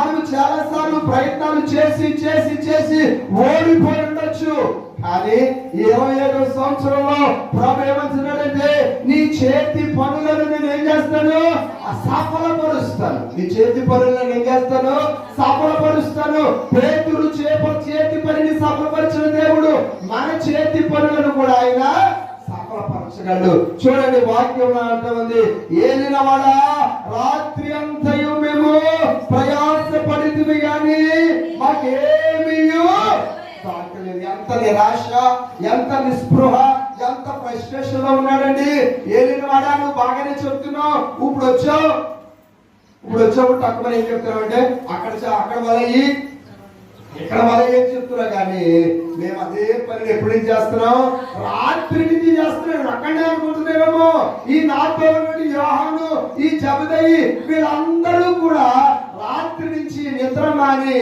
మనం చాలా సార్లు ప్రయత్నాలు చేసి చేసి చేసి ఓడిపోయి ఉండొచ్చు. కానీ ఇరవై ఏడో సంవత్సరంలో ప్రభు ఏమంటున్నాడంటే నీ చేతి పనులను నేను ఏం చేస్తాను? సఫలపరుస్తాను నీ చేతి పనులను నేను ఏం చేస్తాను? సఫలపరుస్తాను. పేతుడు చేప చేతి పనిని సఫలపరిచిన దేవుడు మన చేతి పనులను కూడా ఆయన సఫలపరచగలడు. చూడండి వాక్యం అంటుంది ఏలిన వాడా రాత్రి అంతయు ఎంత నిరాశ ఎంత నిస్పృహ ఎంత ఫ్రస్ట్రేషన్లో ఉన్నాడండి ఏలిన వాడా? నువ్వు బాగానే చెప్తున్నావు ఇప్పుడు వచ్చావు. ఇప్పుడు వచ్చావు తక్కువ ఏం చెప్తున్నావు అంటే అక్కడ అక్కడ వలయి ఇక్కడ వాళ్ళు ఏం చెప్తున్నా కానీ మేము అదే పని ఎప్పుడు చేస్తున్నాం? రాత్రి నుంచి చేస్తున్నాం అక్కడే అనుకుంటున్నామేమో ఈ నాతో ఈ జబదయి వీళ్ళందరూ కూడా రాత్రి నుంచి నిద్ర మాని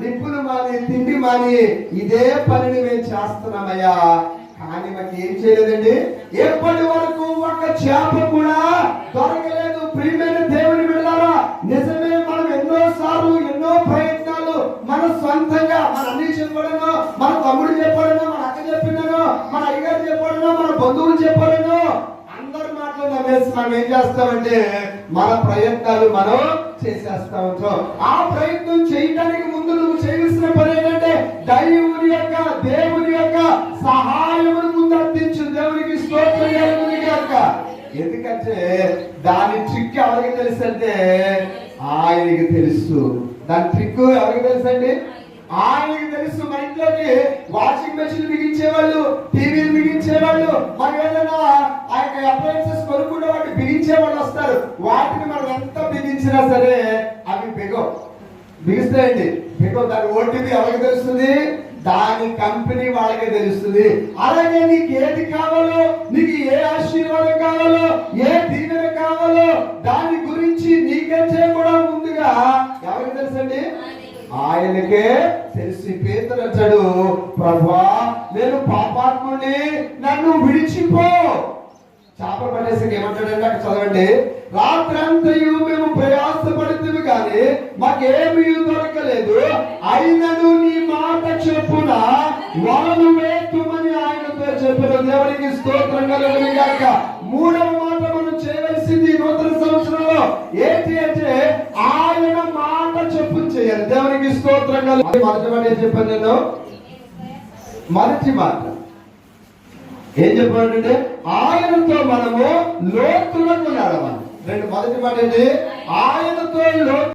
నిప్పులు మాని తిండి మాని ఇదే పనిని మేము చేస్తున్నామయ్యా. కానీ మాకు ఏం చేయలేదండి? ఎప్పటి వరకు ఒక చేప కూడా దొరకలేదు. ప్రియమైన దేవుని వెళ్ళారా నిజమే మనం ఎన్నో సార్లు ఎన్నో ప్రయత్నాలు మన సొంతంగా మన అన్ని చెప్పడను మన తమ్ముడు చెప్పడను మన అక్క చెప్పినను మన అయ్యగారు చెప్పడను మన బంధువులు చెప్పడను అందరి మాటలు నమ్మేసి మనం ఏం చేస్తామంటే మన ప్రయత్నాలు మనం చేసేస్తా. ఉంటాం ఆ ప్రయత్నం చేయడానికి ముందు నువ్వు చేయవలసిన పని ఏంటంటే దైవుని యొక్క దేవుని యొక్క సహాయమును ముందు అందించు దేవునికి స్తోత్రం ఎందుకంటే దాని ట్రిక్ ఎవరికి తెలుసు అంటే ఆయనకి తెలుసు. దాని ట్రిక్ ఎవరికి తెలుసు అండి ఆయనకి తెలుసు. మా ఇంట్లోకి వాషింగ్ మెషిన్ బిగించేవాళ్ళు టీవీలు మరి ఏదైనా ఆ యొక్క అప్లయన్సెస్ కొనుక్కునే వాటి బిగించే వాళ్ళు వస్తారు. వాటిని మనం ఎంత బిగించినా సరే అవి బిగో. బిగిస్తాయండి. బిగో దాని ఓటీపీ ఎవరికి తెలుస్తుంది? దాని కంపెనీ వాళ్ళకే తెలుస్తుంది. అలాగే నీకు ఏది కావాలో నీకు ఏ ఆశీర్వాదం కావాలో ఏ దీవెన కావాలో దాని గురించి నీకంటే కూడా ముందుగా ఎవరికి తెలుసండి? ఆయనకే. తెలిసి. పేతురు అంటాడు ప్రభా నేను పాపాత్ముని నన్ను విడిచిపో. చేపలు పట్టేసి ఏమంటాడంటే అక్కడ చదవండి రాత్రంతయు మేము ప్రయాసపడుతుంది కానీ మాకేమీ దొరకలేదు. అయినను నీ మాట చెప్పున వాళ్ళు వేతుమని ఆయనతో చెప్పిన దేవునికి స్తోత్రం కలుగుని కాక మూడవ మాట మనం చేయవలసింది నూతన సంవత్సరంలో ఏంటి అంటే ఆయన మాట చెప్పు చేయాలి. దేవునికి స్తోత్రం కలుగు మొదటి మాట చెప్పాను నేను? మొదటి మాట ఏం చెప్పాడంటే ఆయనతో మనము లోతులకు నడవాలి. రెండు మొదటి మాట ఏంటి? ఆయనతో లో